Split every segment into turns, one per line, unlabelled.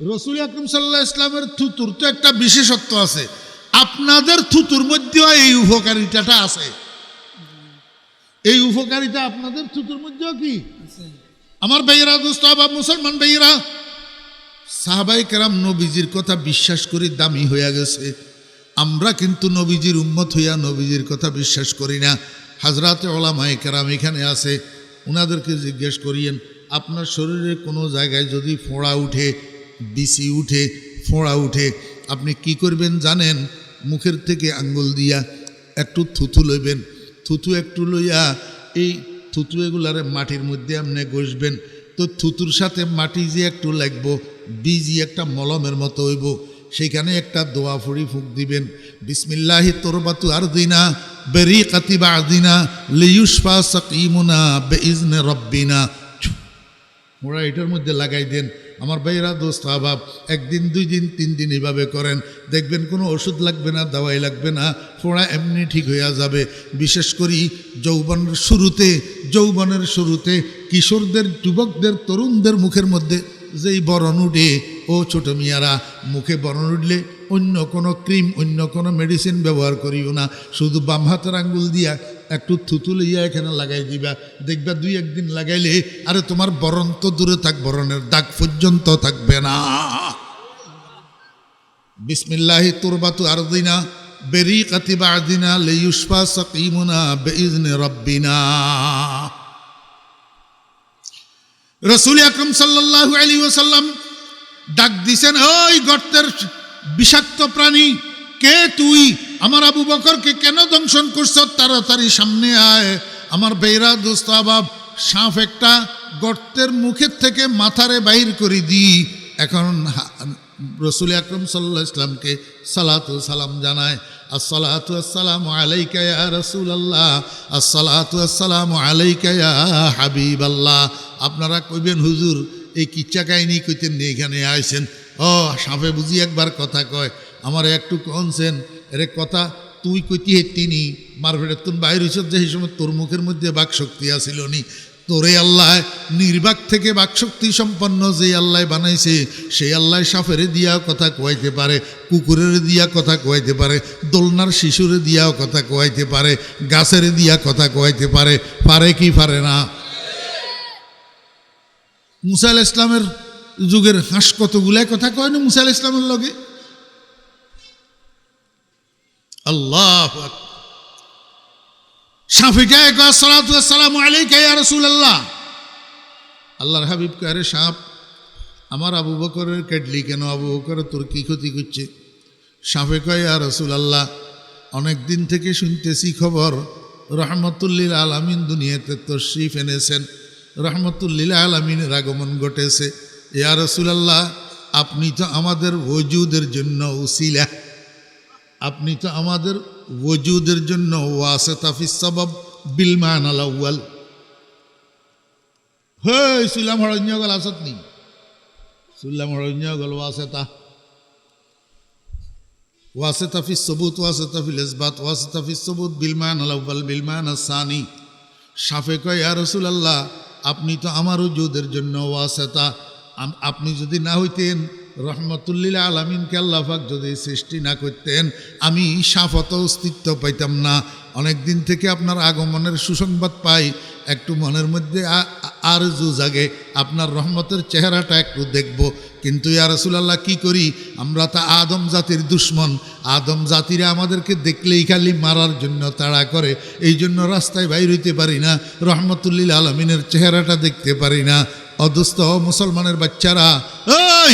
রসুল আকরম সাল্লাহ ইসলামের থুতুর তো একটা বিশেষত্ব আছে। আপনাদের থুতুর মধ্যেও এই উপকারিতাটা আছে। এই উপকারিতা আপনাদের থুতুর মধ্যেও কি? আমার ভাইয়েরা, দোস্ত আবার মুসলমান ভাইয়েরা সাহাবাই কেরাম নবীজির কথা বিশ্বাস করি দামি হইয়া গেছে। আমরা কিন্তু নবীজির উম্মত হইয়া নবীজির কথা বিশ্বাস করি না। হাজরাতে ওলামাই কেরাম এখানে আছে। ওনাদেরকে জিজ্ঞেস করিয়েন, আপনার শরীরে কোনো জায়গায় যদি ফোঁড়া উঠে বিসি উঠে, ফোঁড়া উঠে, আপনি কি করবেন জানেন? মুখের থেকে আঙ্গুল দিয়া একটু থুথু লইবেন। থুথু একটু লইয়া এই থুতু এগুলারে মাটির মধ্যে আপনি গসবেন তো থুতুর সাথে মাটি যে একটু লাগবো, বীজি একটা মলমের মতো হইব, সেইখানে একটা দোয়া ফুড়ি ফুক দিবেন। বিসমিল্লাহি তোরবাতু আর দিনা বেরি কাতিবা দিনা লিউসফা সকিমুনা বে ইজনে রব্বিনা ওরা এটার মধ্যে লাগাই দেন। আমার ভাইয়েরা, দোস্ত, আবাব, একদিন দুই দিন তিন দিন এভাবে করেন। দেখবেন কোনো ওষুধ লাগবে না, দাওয়াই লাগবে না, ফোড়া এমনি ঠিক হইয়া যাবে। বিশেষ করি যৌবনের শুরুতে যৌবনের শুরুতে কিশোরদের, যুবকদের, তরুণদের মুখের মধ্যে যেই বরণ উঠে ও ছোট মিয়ারা, মুখে বরণ উঠলে অন্য কোনো ক্রিম, অন্য কোনো মেডিসিন ব্যবহার করিও না। শুধু বাম হাতের আঙ্গুল দিয়া একটু থুতু লইয়া এখানে লাগাই দিবা। দেখবা দুই একদিন লাগাইলে আরে তোমার বরণ তো দূরে থাক, বরণের দাগ পর্যন্ত থাকবে না। বিসমিল্লাহি তুরবাতু আরদিনা বেরি কাতিবা আদিনা লেয়ুসফা সকিমুনা বেইজনে রব্বিনা। রসুল আকরম সাল্লাল্লাহু আলী ওসাল্লাম ডাক দিছেন, ওই গর্তের বিষাক্ত প্রাণী, কে তুই? আমার আবু বকরকে কেন দংশন করছ? তাড়াতাড়ি সামনে আয়। আমার বেইরা দোস্ত আবাব সাপ একটা গর্তের মুখের থেকে মাথারে বাইর করে দিই। এখন রসুল আকরম সাল্লাহ ইসলামকে সালাতু সালাম জানায়, আসসালাতু আসসালামু আলাইকা ইয়া রাসূলুল্লাহ, আসসালাতু আসসালামু আলাইকা ইয়া হাবিবাল্লাহ। আপনারা কইবেন, হুজুর এই কিচ্ছা কাহিনী কইতেন এখানে আইসেন ও, সাপে বুঝি একবার কথা কয়, আমার একটু কনছেন এরে কথা তুই কইতি হেতিনি মারভেটের তুন বাইর হইছ যে এই সময় তোর মুখের মধ্যে বাক শক্তি আসিল নি। তোরে আল্লাহ নির্বাক থেকে বাকশক্তি সম্পন্ন যে আল্লাহ বানাইছে, সেই আল্লাহ সাফেরে দিয়া কথা কোয়াইতে পারে, কুকুরের দিয়া কথা কোয়াইতে পারে, দোলনার শিশুরে দিয়াও কথা কোয়াইতে পারে, গাছের দিয়া কথা কোয়াইতে পারে পারে কি পারে না? মুসা আল ইসলামের যুগের হাঁস কতগুলাই কথা কয় না মুসা আল ইসলামের লগে? আল্লাহ রাসূলুল্লাহ। আল্লাহর হাবিব সাপ আমার আবু বকরের কেন? আবু তোর কি ক্ষতি করছে? আর আল্লাহ অনেক দিন থেকে শুনতেছি খবর, রহমতুল্লিল আলামিন দুনিয়াতে তশরিফ এনেছেন। রহমতুল্লিল আলামিনের আগমন ঘটেছে। ইয়া রসুল আল্লাহ আপনি তো আমাদের ওজুদের জন্য উসিলা আপনি তো আমাদের ওজুদের জন্য ওয়াসে তাফিস সবাব বিলমান আলাউয়াল হে সুলাম হরণ্য গল আসত নি। সুলাম হরণ্য গল ওয়াসেতা। ওয়াসেতা ফি সবুত, ওয়াসেতা ফিল ইসবাত, ওয়াসেতা ফি সবুত বিলমান আলাউয়াল বিলমান আসানি সাফে কয় ইয়া রাসূলুল্লাহ আপনি তো আমার উজুদের জন্য ওয়াসেতা। আপনি যদি না হইতেন রহমতুল্লিল আলমিনকে আল্লাহাক যদি সৃষ্টি না করতেন, আমি সাফত অস্তিত্ব পাইতাম না। অনেক দিন থেকে আপনার আগমনের সুসংবাদ পাই, একটু মনের মধ্যে আর জু জাগে, আপনার রহমতের চেহারাটা একটু দেখব। কিন্তু ইয়া রাসূলুল্লাহ, কী করি? আমরা তা আদম জাতির দুশ্মন। আদম জাতিরা আমাদেরকে দেখলেই খালি মারার জন্য তাড়া করে। এই জন্য রাস্তায় বাইর হইতে পারি না, রহমতুল্লিল আলমিনের চেহারাটা দেখতে পারি না। অদুস্থ মুসলমানের বাচ্চারা ওই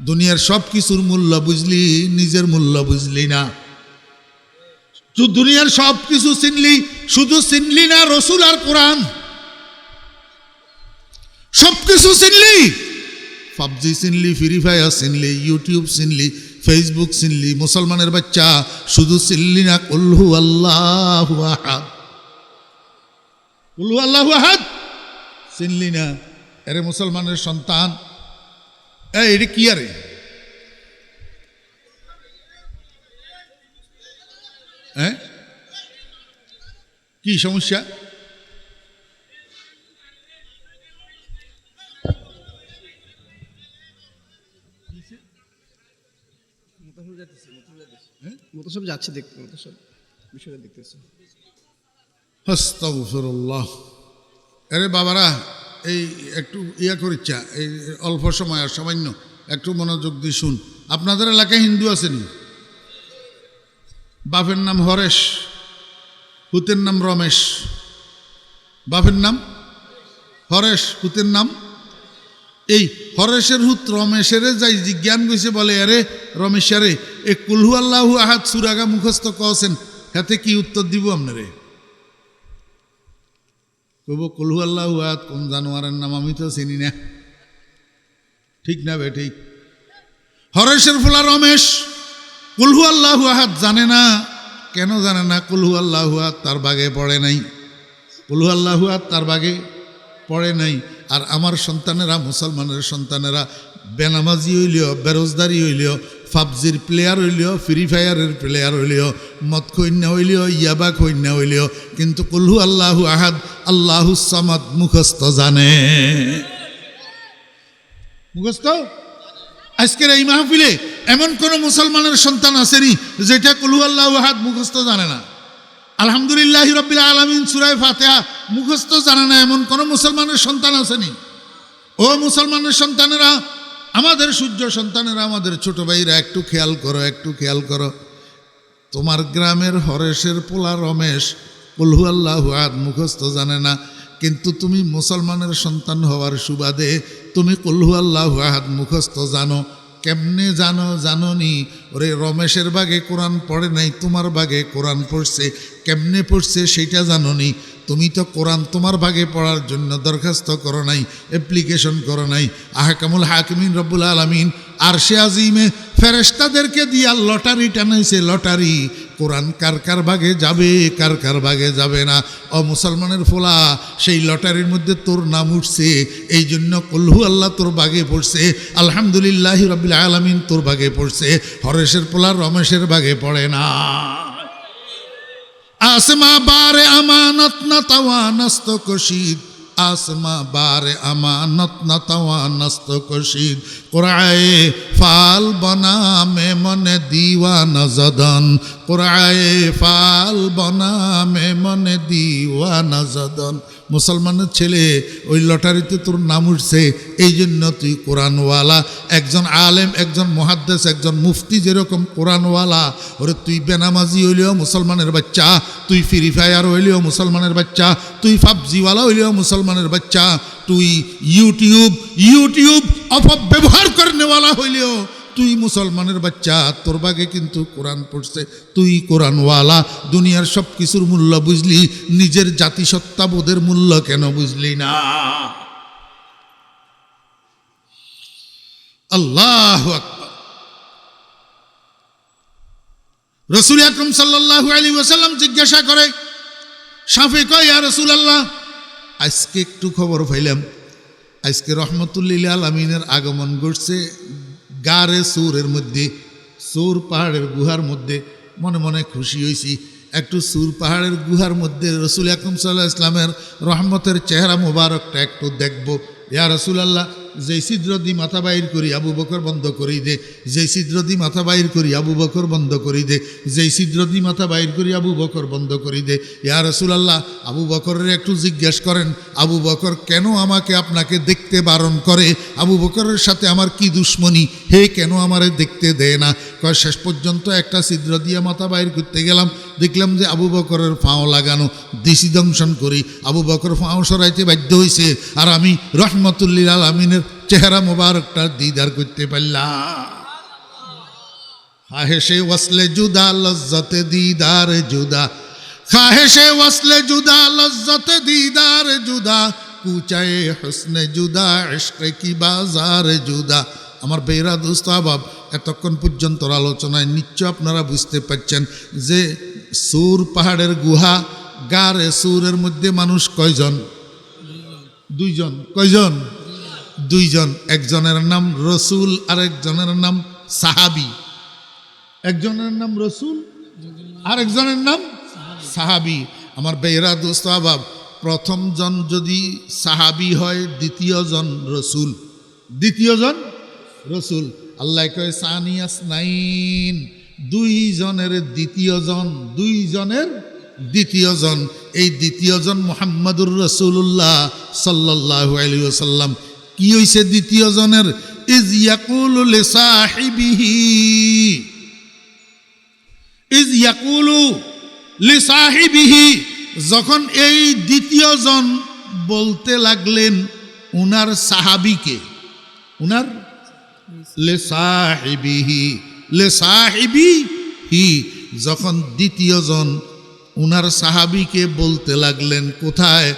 দুনিয়ার সব কিছুর মূল্য বুঝলি, নিজের মূল্য বুঝলি না। দুনিয়ার সব কিছু চিনলি, শুধু চিনলি না রসুল আর কোরআন। সব কিছু চিনলি। পাবজি চিনলি, ফ্রি ফায়ার চিনলি, ইউটিউব চিনলি, ফেসবুক চিনলি, মুসলমানের বাচ্চা, শুধু চিনলি না উল্হু আল্লাহ আহাদ। আল্লাহ আহাদ। চিনলি না, এরে মুসলমানের সন্তান। এই এটা কি আরে? হ্যাঁ? কি সমস্যা?
মোতাসব যাচ্ছে যাচ্ছে দেখতে বিষয়টা দেখতেছে।
আরে বাবারা এই একটু ইয়া করিচ্ছা এই অল্প সময় আর সামান্য একটু মনোযোগ দিয়ে শুন। আপনাদের এলাকায় হিন্দু আসেনি বাপের নাম হরেশ হুতের নাম রমেশ। বাপের নাম? হরেশ হুতের নাম? এই হরেশের হুত রমেশের যাই জিজ্ঞান গেছে বলে, আরে রমেশ আরে, এ কুলহু আল্লাহু আহাত সুরাগা মুখস্থ কছেন হাতে কি উত্তর দিব আপনারে? কব কুলহু আল্লাহু আহাত কোন জানোয়ারের নাম আমি তো চিনি না। ঠিক না বে ঠিক হরেশের ফুলা রমেশ, কুলহু আল্লাহু আহাত জানে না। কেন জানে না? কুলহু আল্লাহু আহাত তার বাগে পড়ে নাই। কুলহু আল্লাহু আহাত তার বাগে পড়ে নাই। আর আমার সন্তানেরা, মুসলমানের সন্তানেরা, বেনামাজি হইলেও, বেরোজদারি হইলেও পাবজির প্লেয়ার হইলেও ফ্রি ফায়ারের প্লেয়ার হইলেও, মদ কন্যা হইলেও, ইয়াবা কন্যা হইলেও, কিন্তু কলহু আল্লাহু আহাদ, আল্লাহু সামাদ মুখস্থ জানে। মুখস্থ? আজকের এই মাহফিলে এমন কোন মুসলমানের সন্তান আসেনি যেটা কুলহু আল্লাহু আহাদ মুখস্থ জানে না। আলহামদুলিল্লাহ রব্বিল আলমিন সুরায় ফাতেহা মুখস্থ জানে না, এমন কোন মুসলমানের সন্তান আসেনি ও মুসলমানের সন্তানেরা আমাদের সূর্য সন্তানেরা, আমাদের ছোট ভাইরা, একটু খেয়াল করো, একটু খেয়াল করো। তোমার গ্রামের হরেশের পোলা রমেশ কুলহু আল্লাহ আর মুখস্থ জানে না। কিন্তু তুমি মুসলমানের সন্তান হওয়ার সুবাদে তুমি কল্লু আল্লাহ আহাদ মুখস্থ জানো। কেমনে জানো জাননি? ওরে রমেশের বাগে কোরআন পড়ে নাই, তোমার বাগে কোরআন পড়ছে, কেমনে পড়ছে সেটা জাননি? তুমি তো কোরআন তোমার ভাগে পড়ার জন্য দরখাস্ত করো নাই অ্যাপ্লিকেশন করো নাই। আহকামুল হাকিমিন রব্বুল আলমিন আর সে আজিমে ফেরেস্তাদেরকে দিয়া লটারি টানাইছে, লটারি। কোরআন কার কার ভাগে যাবে, কার কার ভাগে যাবে না? ও মুসলমানের ফোলা, সেই লটারির মধ্যে তোর নাম উঠছে এই জন্য কল্হু আল্লাহ তোর বাগে পড়ছে, আলহামদুলিল্লাহ রবিল আলমিন তোর ভাগে পড়ছে, হরেশের পোলা রমেশের ভাগে পড়ে না। আসমা বারে আমানত না তাওয়া নস্ত কশিদ আসমা বারে আমানত না তাওয়া নস্ত কশিদ কোরআয়ে ফাল বনা মে মনে দিওয়ানা জদন কোরআয়ে ফাল বনা মে মনে দিওয়ানা জদন। মুসলমানের ছেলে, ওই লটারিতে তোর নাম উঠছে, এই জন্য তুই কোরআনওয়ালা। একজন আলেম, একজন মহাদ্দেশ একজন মুফতি যেরকম কোরআনওয়ালা, ওরে তুই বেনামাজি হইলেও মুসলমানের বাচ্চা, তুই ফ্রি ফায়ার হইলেও মুসলমানের বাচ্চা, তুই পাবজিওয়ালা হইলেও মুসলমানের বাচ্চা, তুই ইউটিউব ইউটিউব অপব্যবহার করেনেওয়ালা হইলেও তুই মুসলমানের বাচ্চা, তোর বাগে কিন্তু কোরআন পড়ছে, তুই কোরআনওয়ালা, দুনিয়ার সব কিছুর মূল্য বুঝলি, নিজের জাতিসত্তাবোধের মূল্য কেন বুঝলি না? আল্লাহ রসুল আকরম সাল্লাহ আলী ওসাল্লাম জিজ্ঞাসা করে, সাফে কয় ইয়া রসুল আল্লাহ আজকে একটু খবর পাইলাম। আজকে রহমতুল্লিল আলমিনের আগমন ঘটছে গারে সুরের মধ্যে, সুর পাহাড়ের গুহার মধ্যে, মনে মনে খুশি হয়েছি একটু সুর পাহাড়ের গুহার মধ্যে রসুল আকরম সাল্লাহ ইসলামের রহমতের চেহারা মুবারকটা একটু দেখব। ইয়া রসুল আল্লাহ যেই ছিদ্র দি মাথা বাইর করি, আবু বকর বন্ধ করি দে। যেই ছিদ্র দি মাথা বাইর করি, আবু বকর বন্ধ করি দে। যেই ছিদ্র দি মাথা বাইর করি, আবু বকর বন্ধ করি দে। ইয়া রসুল আল্লাহ আবু বকরের একটু জিজ্ঞেস করেন, আবু বকর কেন আমাকে আপনাকে দেখতে বারণ করে? আবু বকরের সাথে আমার কি দুশ্মনী? হে কেন আমারে দেখতে দেয় না? কয়, শেষ পর্যন্ত একটা ছিদ্র দিয়ে মাথা বাইর করতে গেলাম। দেখলাম যে আবু বকরের ফাঁও লাগানো। দিশি দংশন করি। আবু বকর ফাঁও সরাইতে বাধ্য হয়েছে আর আমি রহমতুল্লিল আলমিনের চেহারা মোবারকটা দিদার করতে পারলাম খাহেশে ওয়াসলে জুদা, লজ্জতে দিদার জুদা। খাহেশে ওয়াসলে জুদা, লজ্জতে দিদার জুদা। কুচায়ে হসনে জুদা ইশকে কি বাজার জুদা। আমার বেরা দোস্ত আবাব, এতক্ষণ পর্যন্ত আলোচনায় নিশ্চয় আপনারা বুঝতে পারছেন যে সুর পাহাড়ের গুহা, গারে সুরের মধ্যে মানুষ কয়জন? দুইজন। কয়জন? দুইজন, একজনের নাম রসুল আর একজনের নাম সাহাবি। একজনের নাম রসুল আর একজনের নাম সাহাবি। আমার বেহরা দোস্ত, আবাব, প্রথম জন যদি সাহাবি হয়, দ্বিতীয় জন রসুল। দ্বিতীয় জন রসুল। আল্লাহ কয় সানিয়াস নাইন দুইজনের দ্বিতীয় জন দুইজনের দ্বিতীয় জন। এই দ্বিতীয় জন মোহাম্মদুর রসুল্লাহ সাল্লাহ আলী সাল্লাম কি হইছে দ্বিতীয় জনের ইজ ইয়াকুল সাহিবিহি। ইজ ইয়াকুলু লিসাহিবিহি যখন এই দ্বিতীয় জন বলতে লাগলেন, উনার সাহাবিকে, উনার লেসাহিবিহি লেসাহিবিহি যখন দ্বিতীয় জন উনার সাহাবিকে বলতে লাগলেন, কোথায়?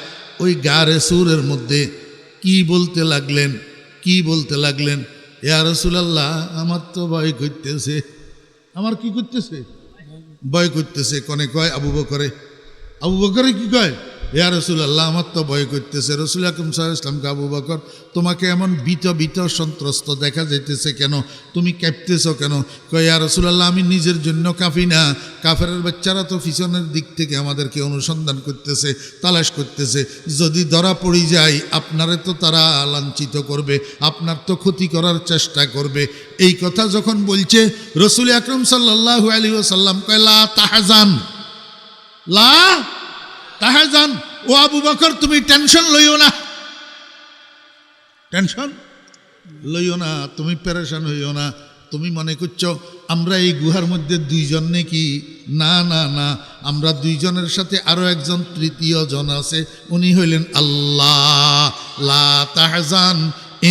ওই গারে সুরের মধ্যে। কি বলতে লাগলেন? কি বলতে লাগলেন? ইয়া রসুলাল্লাহ, আমার তো ভয় করতেছে। আমার কি করতেছে? ভয় করতেছে। কনে কয়? আবু বকরে। আবু বকরে কি কয়? ইয়া রসুল আল্লাহ আমার তো ভয় করতেছে। রসুল আকরম সাহা ইসলামকে আবু বকর, তোমাকে এমন বিত বিত সন্ত্রস্ত দেখা যাইতেছে কেন? তুমি কাঁপতেছ কেন? কয়, ইয়া রসুল আল্লাহ আমি নিজের জন্য কাঁপি না। কাফের বাচ্চারা তো পিছনের দিক থেকে আমাদেরকে অনুসন্ধান করতেছে, তালাশ করতেছে। যদি ধরা পড়ি যায়, আপনারে তো তারা লাঞ্ছিত করবে, আপনার তো ক্ষতি করার চেষ্টা করবে। এই কথা যখন বলছে, রসুল আকরম সাল্লাহ আলী সাল্লাম কয়লা তাহাজান। লা তাহাজান ও আবু বকর, তুমি টেনশন লইও না। টেনশন লইও না, তুমি প্যারেশান হইও না। তুমি মনে করছ, আমরা এই গুহার মধ্যে দুইজন নাকি? না না না, আমরা দুইজনের সাথে আরও একজন তৃতীয় জন আছে, উনি হইলেন আল্লাহ। লা তাহজান,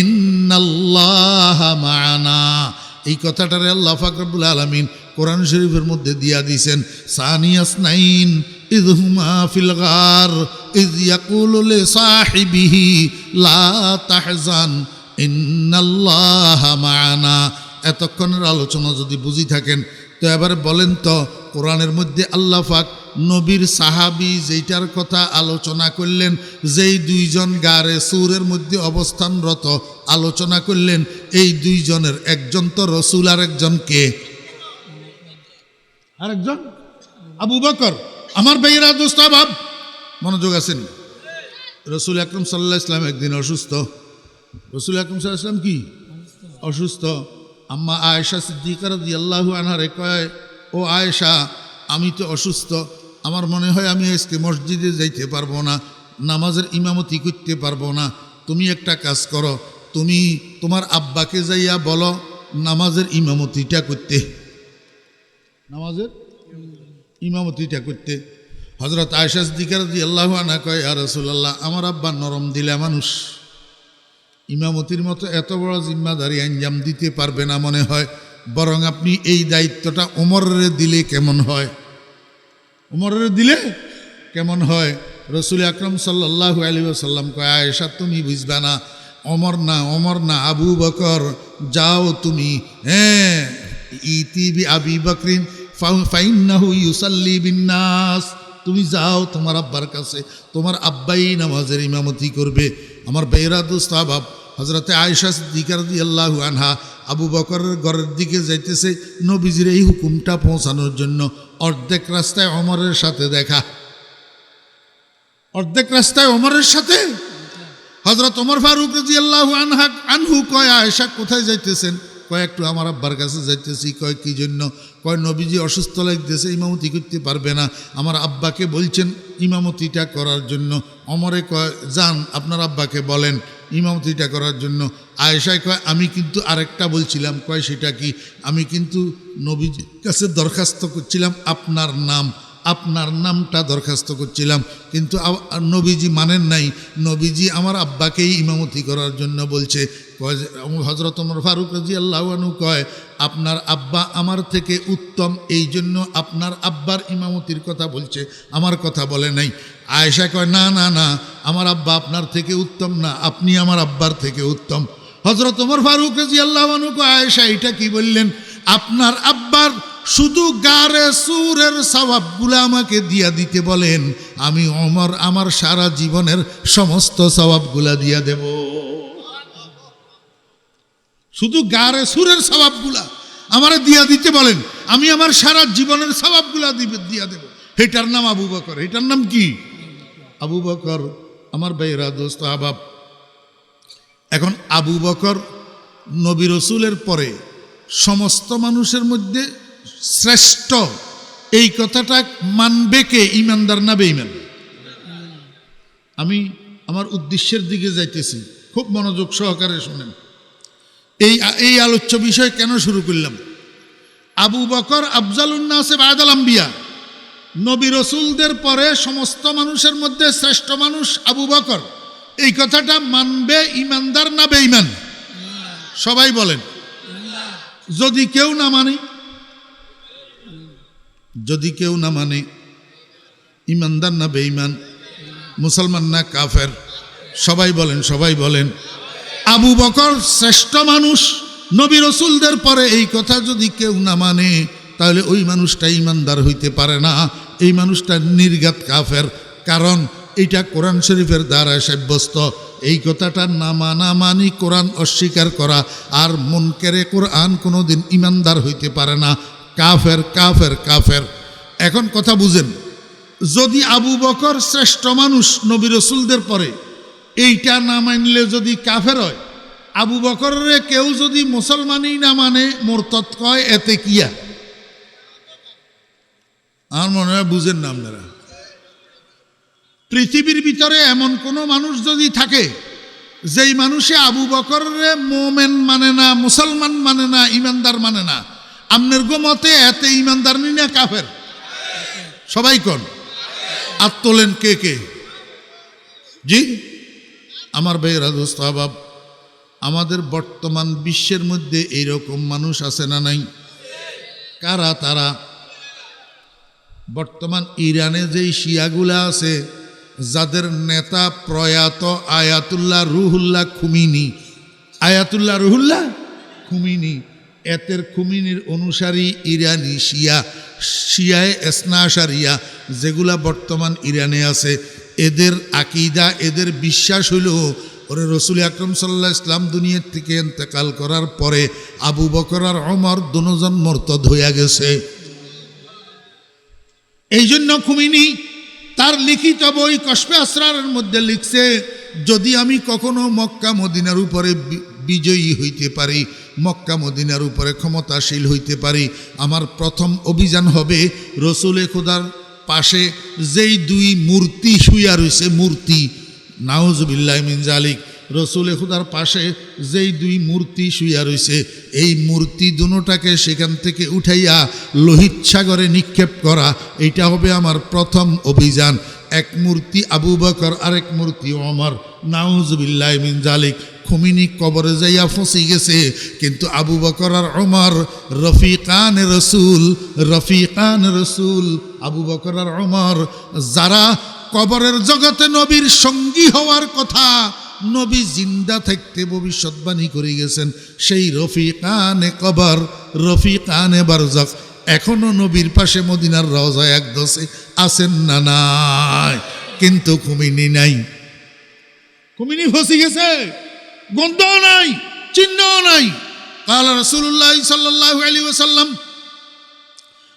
ইন্নাল্লাহ মানা। এই কথাটারে আল্লাহ ফাকরবুল আলমিন কোরআন শরীফের মধ্যে দিয়া দিছেন সানিয়াস নাইন লা তাহজান, ইন্নাল্লাহ এতক্ষণের আলোচনা যদি বুঝি থাকেন, তো এবার বলেন তো, কোরআনের মধ্যে আল্লাহ নবীর সাহাবি যেইটার কথা আলোচনা করলেন, যেই দুইজন গারে সুরের মধ্যে অবস্থানরত আলোচনা করলেন, এই দুইজনের একজন তো রসুল আর একজন কে? আরেকজন? আবু বকর। আমার ভাইয়েরা দোস্ত ভাব মনোযোগ আছেন রসুল আকরম সাল্লাহ ইসলাম একদিন অসুস্থ। রসুল আকরম সাল্লাহ ইসলাম কি? অসুস্থ। আম্মা আয়েশা সিদ্দিকার আল্লাহ আনহারে কয়, ও আয়েশা, আমি তো অসুস্থ। আমার মনে হয় আমি আজকে মসজিদে যাইতে পারব না, নামাজের ইমামতি করতে পারব না। তুমি একটা কাজ করো, তুমি তোমার আব্বাকে যাইয়া বলো, নামাজের ইমামতিটা করতে। নামাজের? ইমামতিটা করতে। হজরত আয়সা দিকার দি আল্লাহ আনা কয় আর রসুল্লাহ আমার আব্বা নরম দিলা মানুষ। ইমামতির মতো এত বড় জিম্মাদারি আঞ্জাম দিতে পারবে না মনে হয়। বরং আপনি এই দায়িত্বটা ওমরের দিলে কেমন হয়? ওমরের দিলে কেমন হয়? রসুল আকরম সাল্লাহ আলী সাল্লাম কয়, আয়েশা, তুমি বুঝবে না অমর না অমর না, আবু বকর, যাও তুমি হ্যাঁ ইতি আবি বকরিন তুমি যাও তোমার আব্বার কাছে। তোমার আব্বাই নামাজের ইমামতি করবে। আমার বেহরাদুস্তাবাব হজরতে আয়সা সিদ্দিকার দি আল্লাহু আনহা আবু বকরের ঘরের দিকে যাইতেছে নবীজির এই হুকুমটা পৌঁছানোর জন্য। অর্ধেক রাস্তায় অমরের সাথে দেখা। অর্ধেক রাস্তায় অমরের সাথে? হজরত ওমর ফারুক রাজি আল্লাহ আনহা আনহু কয়, আয়েশা কোথায় যাইতেছেন? কয় একটু আমার আব্বার কাছে যাইতেছি, কয় কি জন্য? কয়, নবীজি অসুস্থ লাগতেছে, ইমামতি করতে পারবে না। আমার আব্বাকে বলছেন, ইমামতিটা করার জন্য। অমরে কয়, যান, আপনার আব্বাকে বলেন ইমামতিটা করার জন্য। আয়েশায় কয়, আমি কিন্তু আরেকটা বলছিলাম। কয়, সেটা কি? আমি কিন্তু নবীজির কাছে দরখাস্ত করছিলাম, আপনার নাম। আপনার নামটা দরখাস্ত করছিলাম, কিন্তু নবীজি মানেন নাই। নবীজি আমার আব্বাকেই ইমামতি করার জন্য বলছে হজরত ওমর ফারুক রাজি আল্লাহনু কয়, আপনার আব্বা আমার থেকে উত্তম এই জন্য আপনার আব্বার ইমামতির কথা বলছে, আমার কথা বলে নাই। আয়েশা কয়, না না না, আমার আব্বা আপনার থেকে উত্তম না, আপনি আমার আব্বার থেকে উত্তম। হজরত ফারুক রাজি আল্লাহনু কয়, আয়েশা, এটা কি বললেন? আপনার আব্বার শুধু গারে সুরের সবাবগুলো আমাকে দিয়া দিতে বলেন, আমি অমর আমার সারা জীবনের সমস্ত সবাবগুলা দিয়া দেব। শুধু গারে সুরের সবাবগুলা আমারে দিয়া দিতে বলেন, আমি আমার সারা জীবনের সবাবগুলা দিবে, দিয়া দেব। এটার নাম আবু বকর। এটার নাম কি? আবু বকর, আমার ভাইরা দোস্ত আবাব। এখন আবু বকর নবী রসুলের পরে সমস্ত মানুষের মধ্যে শ্রেষ্ঠ। এই কথাটা মানবে কে? ইমানদার না বেঈমান? আমি আমার উদ্দেশ্যের দিকে যাইতেছি। খুব মনোযোগ সহকারে শোনেন। এই এই আলোচ্য বিষয় কেন শুরু করলাম? আবু বকর আফজালুন্নাসে বায়দাল আম্বিয়া। নবী রসুলদের পরে সমস্ত মানুষের মধ্যে শ্রেষ্ঠ মানুষ আবু বকর। এই কথাটা মানবে ইমানদার না বেঈমান? সবাই বলেন। যদি কেউ না মানে যদি কেউ না মানে ইমানদার না বেঈমান, মুসলমান না কাফের, সবাই বলেন সবাই বলেন, আবু বকর শ্রেষ্ঠ মানুষ, নবী রসুলদের পরে এই কথা যদি কেউ না মানে তাহলে ওই মানুষটা ইমানদার হইতে পারে না, এই মানুষটা নির্গাত কাফের, কারণ এটা কোরআন শরীফের দ্বারা সাব্যস্ত। এই কথাটা না মানা মানি কোরআন অস্বীকার করা, আর মনকেরে কোরআন কোনোদিন ইমানদার হইতে পারে না। কাফের কাফের কাফের। এখন কথা বুঝেন, যদি আবু বকর শ্রেষ্ঠ মানুষ নবী রসুলদের পরে, এইটা না মানলে যদি কাফের হয়, আবু বকরের কেউ যদি মুসলমানই না মানে মোরতৎ কয় এতে কিয়া? আমার মনে হয় বুঝেন না আপনারা। পৃথিবীর ভিতরে এমন কোনো মানুষ যদি থাকে, যেই মানুষে আবু বকরের মোমেন মানে না, মুসলমান মানে না, ইমানদার মানে না আপনার গো মতে এতে ইমানদার নি না কাফের? সবাই কন? আর তোলেন কে কে? জি? আমার ভাইয়েরা, দোস্ত, আবাব, আমাদের বর্তমান বিশ্বের মধ্যে এইরকম মানুষ আছে না নাই? কারা তারা? বর্তমান ইরানে যেই শিয়াগুলা আছে, যাদের নেতা প্রয়াত Ayatollah Ruhollah Khomeini. Ayatollah Ruhollah Khomeini. এতের খুমিনির অনুসারী ইরানি শিয়া শিয়ায় এসনাশারিয়া, যেগুলা বর্তমান ইরানে আছে। এদের আকিদা, এদের বিশ্বাস হইল, ওরে রসুল আকরম সাল্লাহ ইসলাম দুনিয়ার থেকে এন্তেকাল করার পরে আবু বকর আর অমর দুজন মর্তদ হইয়া গেছে। এই জন্য খুমিনি তার লিখিত বই কসবে আসরারের মধ্যে লিখছে, যদি আমি কখনো মক্কা, মদিনার উপরে বিজয়ী হইতে পারি মক্কা মদিনার উপরে ক্ষমতাশীল হইতে পারি। আমার প্রথম অভিযান হবে রসুলে খোদার পাশে যেই দুই মূর্তি শুইয়া রয়েছে মূর্তি। নাউজবিল্লাহ মিন জালিক। রসুলে খুদার পাশে যেই দুই মূর্তি শুইয়া রয়েছে এই মূর্তি দুটাকে সেখান থেকে উঠাইয়া লোহিত সাগরে নিক্ষেপ করা, এইটা হবে আমার প্রথম অভিযান। এক মূর্তি আবু বকর, আরেক মূর্তি অমর নাউজবিল্লাহ মিন জালিক। খুমিনি কবরে যাইয়া ফসি গেছে। কিন্তু আবু বকর আর অমর রফিকান রসুল রফিকান রসুল, আবু বকর আর অমর যারা কবরের জগতে নবীর সঙ্গী হওয়ার কথা, নবী জিন্দা থাকতে ভবিষ্যৎবাণী করে গেছেন। সেই রফিকানে কবর, রফিকানে বারজাক, এখনও নবীর পাশে মদিনার রওজায় এক দশে আছেন না নাই। কিন্তু কুমিনি নাই। কুমিনি ফসি গেছে। গন্ধও নাই, চিহ্নও নাই। কাল রসুল্লাহ সাল্লাহ আলী ওসাল্লাম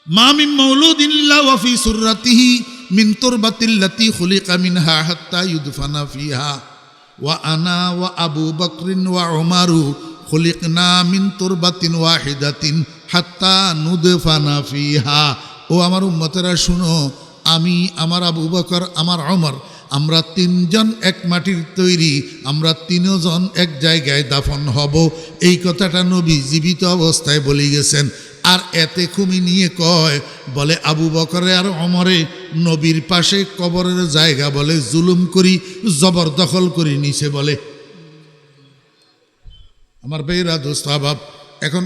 মা মিন মাউলুদিন ইল্লা ওয়া ফি সুররাতিহি মিন তুরবাতিল্লাতি খুলিকা মিনহা হাত্তা ইউদফানা ফিহা। ওয়া আনা ওয়া আবু বকরিন ওয়া উমারু খুলিকনা মিন তুরবাতিন ওয়াহিদাতিন হাত্তা নুদফানা ফিহা। ও আমার উম্মতেরা, শুনো, আমি, আমার আবু বকর, আমার অমর আমরা তিনজন এক মাটির তৈরি, আমরা তিনজন এক জায়গায় দাফন হব। এই কথাটা নবী জীবিত অবস্থায় বলে গেছেন। আর এতে খুমি নিয়ে কয়, বলে আবু বকরে আর অমরে নবীর পাশে কবরের জায়গা বলে জুলুম করি, জবরদখল করি নিছে বলে। আমার বেয়েরা দোস্ত, আবাব, এখন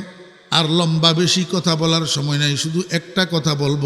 আর লম্বা বেশি কথা বলার সময় নাই, শুধু একটা কথা বলব।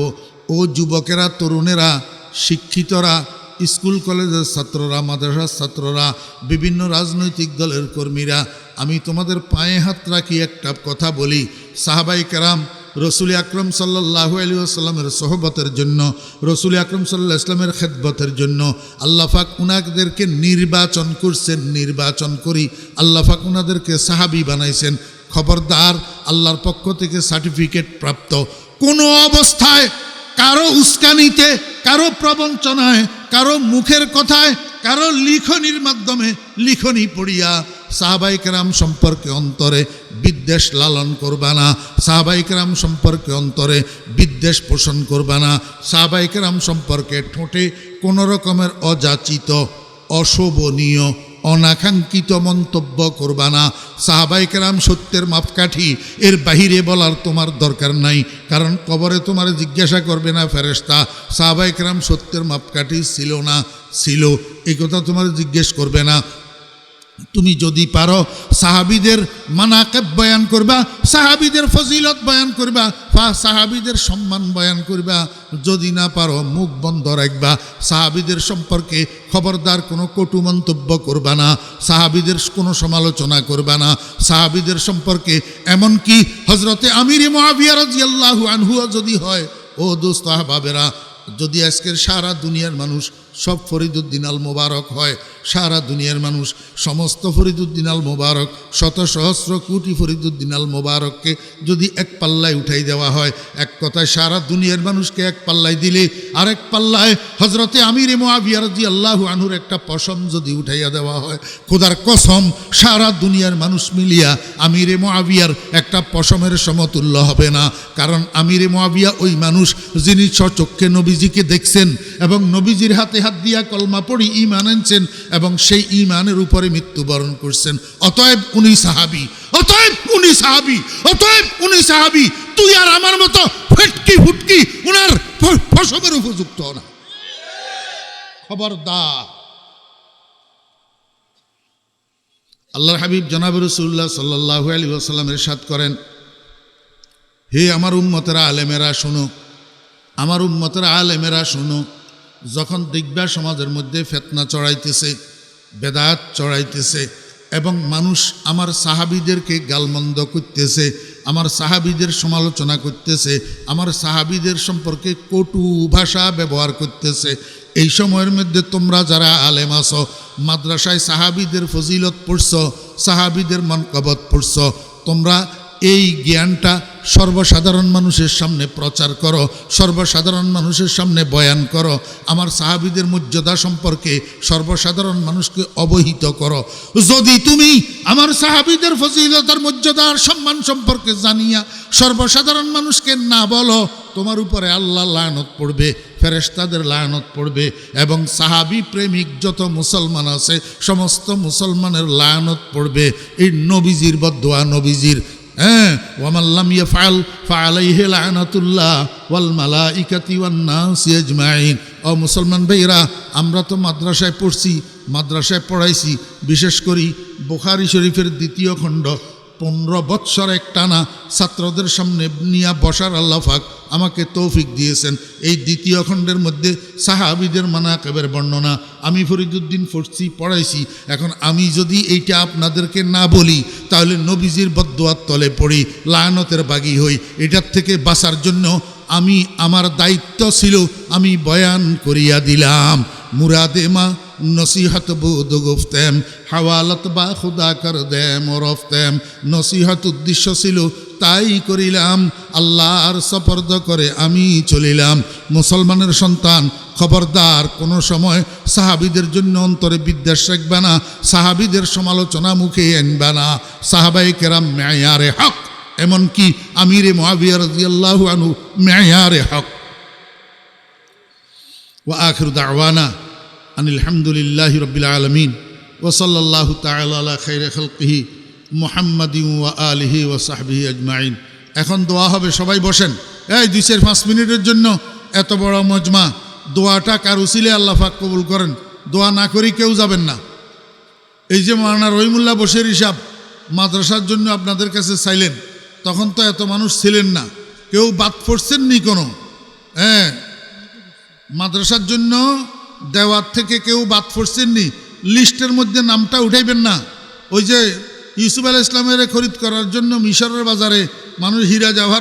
ও যুবকেরা, তরুণেরা, শিক্ষিতরা স্কুল কলেজের ছাত্ররা, মাদ্রাসার ছাত্ররা, বিভিন্ন রাজনৈতিক দলের কর্মীরা, আমি তোমাদের পায়ে হাত রাখি একটা কথা বলি। সাহাবাই কেরাম রসুল আকরম সাল্লাহ আলী আসসালামের সহবতের জন্য, রসুল আকরম সাল্লাহ ইসলামের খেদবতের জন্য আল্লাহাক উনাদেরকে নির্বাচন করছেন, নির্বাচন করি। আল্লাহাক উনাদেরকে সাহাবি বানাইছেন, খবরদার, আল্লাহর পক্ষ থেকে সার্টিফিকেট প্রাপ্ত। কোনো অবস্থায়, কারও উস্কানিতে, কারও প্রবঞ্চনায় কারও মুখের কথায়, কারও লিখনির মাধ্যমে লিখনি পড়িয়া সাহাবাই কেরাম সম্পর্কে অন্তরে বিদ্বেষ লালন করবা না। সাহাবাই কেরাম সম্পর্কে অন্তরে বিদ্বেষ পোষণ করবা না। সাহাবাই কেরাম সম্পর্কে ঠোঁটে কোনো রকমের অযাচিত, অশোভনীয় অনাকাঙ্ক্ষিত মন্তব্য করবা না। সাহাবাই কেরাম সত্যের মাপকাঠি। এর বাহিরে বলার তোমার দরকার নাই। কারণ কবরে তোমার জিজ্ঞাসা করবে না ফেরেস্তা সাহাবাই কেরাম সত্যের মাপকাঠি ছিল না? ছিল। এই কথা তোমার জিজ্ঞেস করবে না। তুমি যদি পারো, সাহাবিদের মানাকেব বয়ান করবা, সাহাবিদের ফজিলত বয়ান করবা, বা সাহাবিদের সম্মান বয়ান করবা। যদি না পারো, মুখ বন্ধ রাখবা। সাহাবিদের সম্পর্কে খবরদার কোনো কটু মন্তব্য করবা না। সাহাবিদের কোনো সমালোচনা করবা না। সাহাবিদের সম্পর্কে এমনকি হজরতে আমির মহাবিয়া রাজিয়াল্লাহু আনহুয়া যদি হয়, ও দোস্ত আহবাবেরা, যদি আজকের সারা দুনিয়ার মানুষ সব ফরিদুদ্দিন আল মোবারক হয়। সারা দুনিয়ার মানুষ সমস্ত ফরিদুদ্দিন আল মোবারক শত সহস্র কোটি ফরিদুদ্দিন আল মোবারককে যদি এক পাল্লায় উঠাই দেওয়া হয়, এক কথায় সারা দুনিয়ার মানুষকে এক পাল্লায় দিলে, আরেক পাল্লায় হজরতে আমির মোয়াবিয়ারজি আল্লাহ আনুর একটা পশম যদি উঠাইয়া দেওয়া হয়, খোদার কসম, সারা দুনিয়ার মানুষ মিলিয়া আমিরে মোয়াবিয়ার একটা পশমের সমতুল্য হবে না। কারণ আমিরে মোয়াবিয়া ওই মানুষ যিনি সচক্ষে নবীজিকে দেখছেন এবং নবীজির হাতে হাত দিয়া কলমা পড়ি ইমান আনছেন এবং সেই ইমানের উপরে মৃত্যুবরণ করছেন। অতএব উনি সাহাবি, অতএব উনি সাহাবি, অতএব উনি সাহাবি, তুই আর আমার মতো ফেটকি ফুটকি উনার ফসবের উপযুক্ত না। খবরদার। আল্লাহর হাবিব জনাব রসুল্লাহ সাল্লাহ আলী ওসাল্লামের সাদ করেন, হে আমার উম্মতেরা আলেমেরা, শোনো, আমার উম্মতেরা আলেমেরা, শোনো যখন দেখবা সমাজের মধ্যে ফেতনা চড়াইতেছে, বেদাত চড়াইতেছে এবং মানুষ আমার সাহাবিদেরকে গালমন্দ করতেছে, আমার সাহাবিদের সমালোচনা করতেছে, আমার সাহাবিদের সম্পর্কে কটু ভাষা ব্যবহার করতেছে, এই সময়ের মধ্যে তোমরা যারা আলেম আছো, মাদ্রাসায় সাহাবিদের ফজিলত পড়ছ, সাহাবিদের মনকবত পড়ছ, তোমরা এই জ্ঞানটা সর্বসাধারণ মানুষের সামনে প্রচার করো, সর্বসাধারণ মানুষের সামনে বয়ান করো, আমার সাহাবিদের মর্যাদা সম্পর্কে সর্বসাধারণ মানুষকে অবহিত করো। যদি তুমি আমার সাহাবিদের ফজিলতার মর্যাদার সম্মান সম্পর্কে জানিয়া সর্বসাধারণ মানুষকে না বলো, তোমার উপরে আল্লাহ লায়নত পড়বে, ফেরেশতাদের লায়নত পড়বে, এবং সাহাবি প্রেমিক যত মুসলমান আছে, সমস্ত মুসলমানের লায়নত পড়বে। এই নবীজির বদোয়া নবীজির হ্যাঁ ও মুসলমান আমরা তো মাদ্রাসায় পড়ছি, মাদ্রাসায় পড়াইছি, বিশেষ করি বোখারি শরীফের দ্বিতীয় খণ্ড। পনেরো বৎসর এক টানা ছাত্রদের সামনে নিয়ে বসার আল্লাফাক আমাকে তৌফিক দিয়েছেন। এই দ্বিতীয় খণ্ডের মধ্যে সাহাবিদের মানা মানাকেবের বর্ণনা আমি ফরিদুদ্দিন পড়ছি পড়াইছি। এখন আমি যদি এইটা আপনাদেরকে না বলি, তাহলে নবীজির বদোয়ার তলে পড়ি, লায়নতের বাগি হই। এটার থেকে বাঁচার জন্য আমি, আমার দায়িত্ব ছিল, আমি বয়ান করিয়া দিলাম। মুরাদে মা নসিহত বুধ গুফতেম হাওয়ালত বা খুদা কর দেম ওরফতেম নসিহত উদ্দেশ্য ছিল, তাই করিলাম, আল্লাহর সফরদ করে আমি চলিলাম। মুসলমানের সন্তান, খবরদার, কোনো সময় সাহাবিদের জন্য অন্তরে বিদ্বেষ রাখবে না, সাহাবিদের সমালোচনা মুখে আনবে না। সাহাবাই কেরাম, মেয়ারে হক, এমনকি আমিরে মহাবিয়ার রাজিয়াল্লাহু আনহু, মেয়ারে হক। ও আখির দাওয়ানা আনিলহামদুলিল্লাহ রবিল আলমিন ওসল্লাহ তালা খৈর খলকিহি মোহাম্মদি ওয়া আলহি ও সাহবিহি আজমাইন। এখন দোয়া হবে, সবাই বসেন। এই দুই চার পাঁচ মিনিটের জন্য এত বড় মজমা। দোয়াটা কারুসিলে আল্লাহ ফাক কবুল করেন। দোয়া না করি কেউ যাবেন না। এই যে মানা রহিমুল্লাহ বসের হিসাব মাদ্রাসার জন্য আপনাদের কাছে চাইলেন, তখন তো এত মানুষ ছিলেন না। কেউ বাদ পড়ছেন নি কোনো? হ্যাঁ মাদ্রাসার জন্য দেওয়ার থেকে কেউ বাদ পড়ছেননি। লিস্টের মধ্যে নামটা উঠাইবেন না। ওই যে ইউসুফ আল ইসলামের খরিদ করার জন্য মিশরের বাজারে মানুষ হীরা জাভার